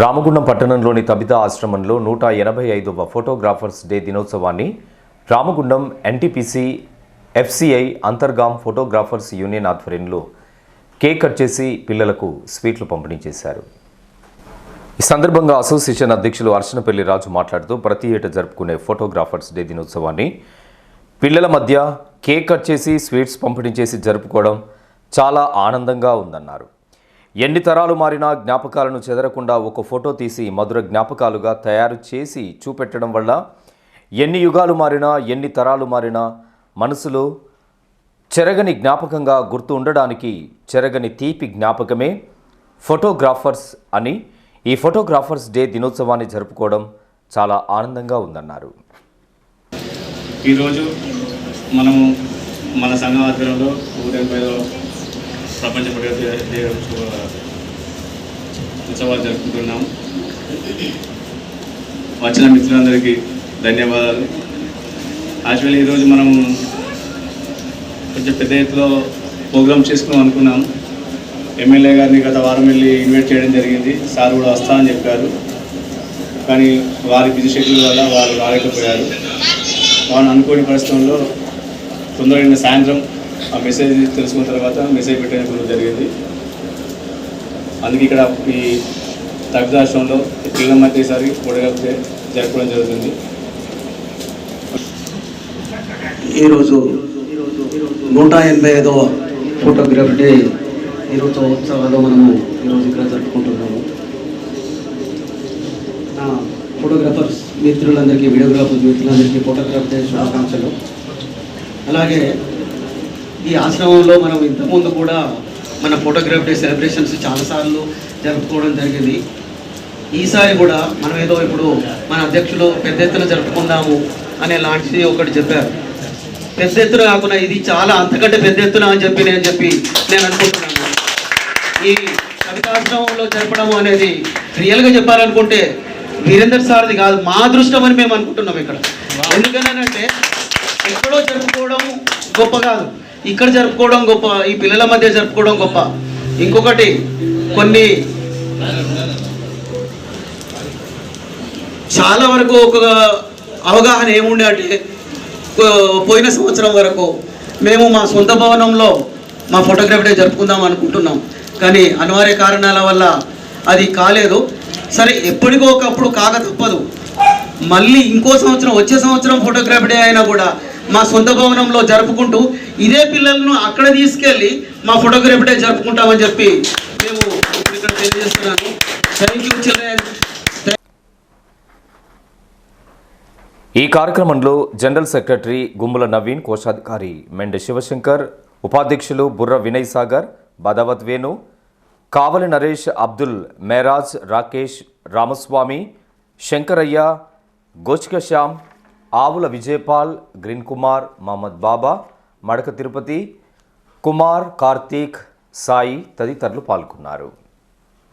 రామగుండం పట్టణంలోని తబితా ఆశ్రమంలో నూట ఎనభై ఐదవ ఫోటోగ్రాఫర్స్ డే దినోత్సవాన్ని Ramagundam NTPC FCI Antargam photographers union ఆధ్వర్యంలో కేక్ కట్ చేసి పిల్లలకు స్వీట్లు పంపిణీ చేశారు. ఈ సందర్భంగా అసోసియేషన్ అధ్యక్షులు అర్చనపల్లి రాజు మాట్లాడుతూ ప్రతి ఏటా జరుపుకునే ఫోటోగ్రాఫర్స్ డే దినోత్సవాన్ని పిల్లల మధ్య కేక్ కట్ చేసి స్వీట్స్ పంపిణీ చేసి జరుపుకోవడం చాలా ఆనందంగా ఉందన్నారు. ఎన్ని తరాలు మారినా జ్ఞాపకాలను చెదరకుండా ఒక ఫోటో తీసి మధుర జ్ఞాపకాలుగా తయారు చేసి చూపెట్టడం వల్ల ఎన్ని యుగాలు మారినా ఎన్ని తరాలు మారినా మనసులో చెరగని జ్ఞాపకంగా గుర్తు ఉండడానికి చెరగని తీపి జ్ఞాపకమే ఫోటోగ్రాఫర్స్ అని ఈ ఫోటోగ్రాఫర్స్ డే దినోత్సవాన్ని జరుపుకోవడం చాలా ఆనందంగా ఉందన్నారు. ఈరోజు మనము మన సంఘం ఆధ్వర్యంలో ప్రపంచ ఉత్సవాలు జరుపుకుంటున్నాం. వచ్చిన మిత్రులందరికీ ధన్యవాదాలు. యాక్చువల్లీ ఈరోజు మనం కొంచెం పెద్ద ఎత్తులో ప్రోగ్రామ్ చేసుకుందాం అనుకున్నాం. ఎమ్మెల్యే గారిని గత వారం వెళ్ళి ఇన్వైట్ చేయడం జరిగింది. సార్ కూడా వస్తా అని చెప్పారు. కానీ వారి బిజీ షెడ్యూల్ వల్ల వారు రాలేకపోయారు. వారు అనుకోని పరిస్థితుల్లో తొందరగా సాయంత్రం ఆ మెసేజ్ తెలుసుకున్న తర్వాత మెసేజ్ పెట్టడం జరిగింది. అందుకే ఇక్కడ ఈ తగ్గుదాశ్రంలో పిల్లల మధ్య ఈసారి జరుపుకోవడం జరపడం జరుగుతుంది. ఈరోజు నూట ఎనభై ఐదవ ఫోటోగ్రఫీ డే ఈరోజు ఉత్సవాలు మనము ఈరోజు ఇక్కడ జరుపుకుంటున్నాము. నా ఫోటోగ్రాఫర్స్ మిత్రులందరికీ వీడియోగ్రాఫర్స్ మిత్రులందరికీ ఫోటోగ్రాఫ్ డే శుభాకాంక్షలు. అలాగే ఈ ఆశ్రమంలో మనం ఇంతకుముందు కూడా మన ఫోటోగ్రాఫ్ డే సెలబ్రేషన్స్ చాలాసార్లు జరుపుకోవడం జరిగింది. ఈసారి కూడా మనం ఏదో ఇప్పుడు మన అధ్యక్షులు పెద్ద ఎత్తున జరుపుకుందాము అనే లాంటిది ఒకటి చెప్పారు. పెద్ద ఎత్తున కాకుండా ఇది చాలా అంతకంటే పెద్ద ఎత్తున అని చెప్పి నేను చెప్పి నేను అనుకుంటున్నాను. ఈ కవితాశ్రమంలో జరపడం అనేది రియల్గా చెప్పాలనుకుంటే వీరేందర్ సార్ది కాదు మా అదృష్టం అని మేము అనుకుంటున్నాం ఇక్కడ. ఎందుకనంటే ఎక్కడో జరుపుకోవడం గొప్ప కాదు. ఇక్కడ జరుపుకోవడం గొప్ప ఈ పిల్లల మధ్య జరుపుకోవడం గొప్ప. ఇంకొకటి కొన్ని చాలా వరకు ఒక అవగాహన ఏముండే అంటే పోయిన సంవత్సరం వరకు మేము మా సొంత భవనంలో మా ఫోటోగ్రఫీ డే జరుపుకుందాం అనుకుంటున్నాం. కానీ అనివార్య కారణాల వల్ల అది కాలేదు. సరే ఎప్పటికో ఒకప్పుడు కాక తప్పదు. మళ్ళీ ఇంకో సంవత్సరం వచ్చే సంవత్సరం ఫోటోగ్రఫీ డే అయినా కూడా మా సొంత భవనంలో జరుపుకుంటూ ఇదే పిల్లలను అక్కడ తీసుకెళ్ళి మా ఫోటోగ్రఫీ డే జరుపుకుంటామని చెప్పి మేము ఇక్కడ తెలియజేస్తున్నాను. థ్యాంక్ యూ చిల్డ్రన్ ఈ కార్యక్రమంలో జనరల్ సెక్రటరీ గుమ్ముల నవీన్ కోశాధికారి మెండ శివశంకర్ ఉపాధ్యక్షులు బుర్ర వినయ్ సాగర్ బదావత్ వేణు కావలి నరేష్ అబ్దుల్ మేరాజ్ రాకేష్ రామస్వామి శంకరయ్య గోచిక శ్యామ్ ఆవుల విజయపాల్ గ్రీన్ కుమార్ మహమ్మద్ బాబా మడక తిరుపతి కుమార్ కార్తీక్ సాయి తదితరులు పాల్గొన్నారు.